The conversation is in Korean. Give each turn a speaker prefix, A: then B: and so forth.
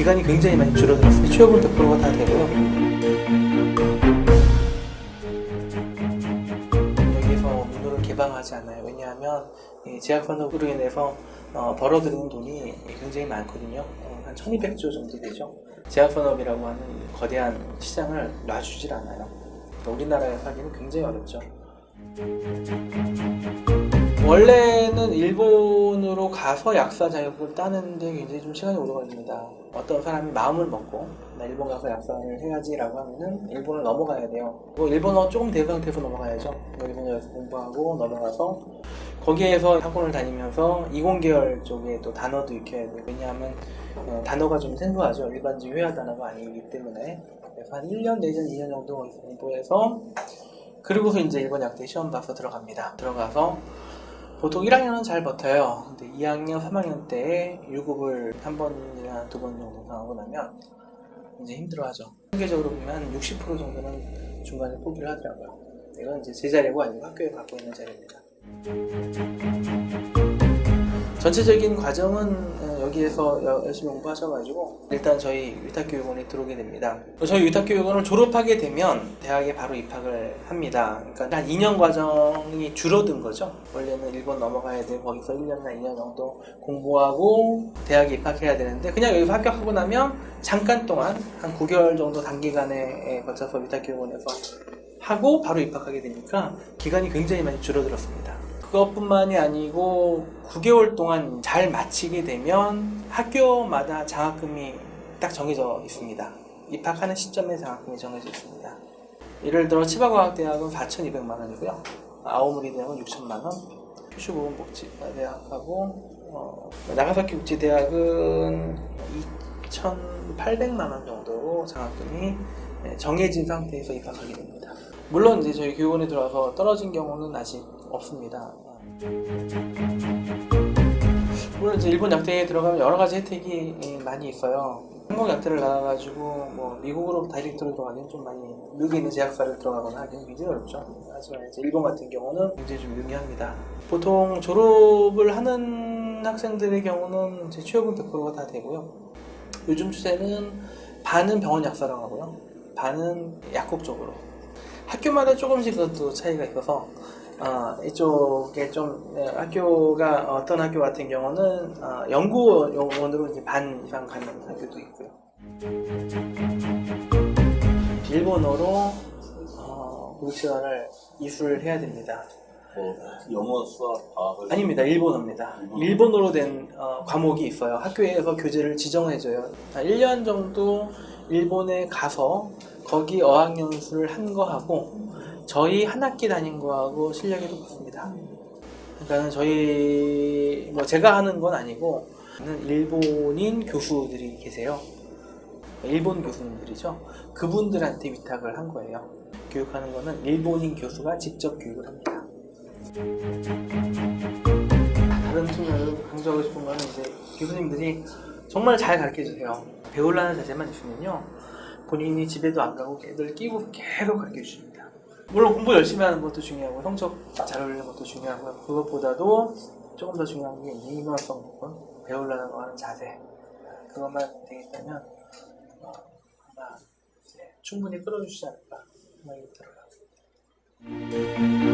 A: 기간이 굉장히 많이 줄어들었습니다. 취업은 100%가 다 되고요. 여기서 문호를 개방하지 않아요. 왜냐하면 이 제약산업으로 인해서 어, 벌어들이는 돈이 굉장히 많거든요. 어, 한 1200조 정도 되죠. 제약산업이라고 하는 거대한 시장을 놔주질 않아요. 우리나라에서 하기는 굉장히 어렵죠. 원래는 일본으로 가서 약사 자격을 따는데 굉장히 좀 시간이 오래 걸립니다. 어떤 사람이 마음을 먹고 나 일본 가서 약사를 해야지라고 하면은 일본을 넘어가야 돼요. 뭐 일본어 조금 되는 상태에서 넘어가야죠. 뭐 일본어에서 공부하고 넘어가서 거기에서 학원을 다니면서 이공계열 쪽에 또 단어도 익혀야 돼요. 왜냐하면 어, 단어가 좀 생소하죠. 일반적인 회화 단어가 아니기 때문에 그래서 한 1년 내전 2년 정도 공부해서 그리고서 이제 일본 약대 시험 봐서 들어갑니다. 들어가서 보통 1학년은 잘 버텨요. 근데 2학년, 3학년 때 유급을 한 번이나 두 번 정도 당하고 나면 이제 힘들어하죠. 통계적으로 보면 60% 정도는 중간에 포기를 하더라고요. 이건 이제 제 자리고 아니고 학교에 갖고 있는 자리입니다. 전체적인 과정은 어, 여기에서 여- 열심히 공부하셔가지고 일단 저희 위탁교육원에 들어오게 됩니다. 저희 위탁교육원을 졸업하게 되면 대학에 바로 입학을 합니다. 그러니까 한 2년 과정이 줄어든 거죠. 원래는 일본 넘어가야 되고 거기서 1년이나 2년 정도 공부하고 대학에 입학해야 되는데 그냥 여기서 합격하고 나면 잠깐 동안 한 9개월 정도 단기간에 거쳐서 위탁교육원에서 하고 바로 입학하게 되니까 기간이 굉장히 많이 줄어들었습니다. 그것뿐만이 아니고 9개월 동안 잘 마치게 되면 학교마다 장학금이 딱 정해져 있습니다. 입학하는 시점에 장학금이 정해져 있습니다. 예를 들어 치바과학대학은 4,200만 원이고요. 아오모리 대학은 6천만 원. 큐슈보건복지대학하고 어, 나가사키 국제대학은 2,800만 원 정도로 장학금이 네, 정해진 상태에서 입학하게 됩니다. 물론 이제 저희 교육원에 들어와서 떨어진 경우는 아직 없습니다. 물론 이제 일본 약대에 들어가면 여러 가지 혜택이 예, 많이 있어요. 한국 약대를 나와가지고 뭐 미국으로 다이렉트로 들어가기는 좀 많이 미국에 있는 제약사를 들어가거나 하기는 굉장히 어렵죠. 하지만 이제 일본 같은 경우는 굉장히 좀 유리합니다. 보통 졸업을 하는 학생들의 경우는 이제 취업은 100%가 다 되고요. 요즘 추세는 반은 병원 약사라고 하고요. 반은 약국 쪽으로. 학교마다 조금씩 그것도 차이가 있어서 어, 이쪽에 좀 네, 학교가 어떤 학교 같은 경우는 어, 연구원으로 이제 반 이상 가는 학교도 있고요. 일본어로 어, 교육 시간을 이수를 해야 됩니다.
B: 뭐 영어, 수학, 과학을
A: 아닙니다. 일본어입니다. 일본어 로 된 어, 과목이 있어요. 학교에서 교재를 지정해줘요. 1년 정도 일본에 가서 거기 어학연수를 한 거하고 저희 한 학기 다닌 거하고 실력이 똑같습니다. 그러니까 저희 뭐 제가 하는 건 아니고 일본인 교수들이 계세요. 일본 교수님들이죠. 그분들한테 위탁을 한 거예요. 교육하는 거는 일본인 교수가 직접 교육을 합니다. 다른 측면으로 강조하고 싶은 거는 이제 교수님들이 정말 잘 가르쳐 주세요. 배우려는 자세만 있으면요. 본인이 집에도 안 가고 애들 끼고 계속 가르쳐 주십니다. 물론 공부 열심히 하는 것도 중요하고 성적 잘 올리는 것도 중요하고요. 그것보다도 조금 더 중요한 게 인간성 부분, 배우려는 거 하는 자세. 그것만 되겠다면 어, 아마 충분히 끌어주시지 않을까 생각이 들어요.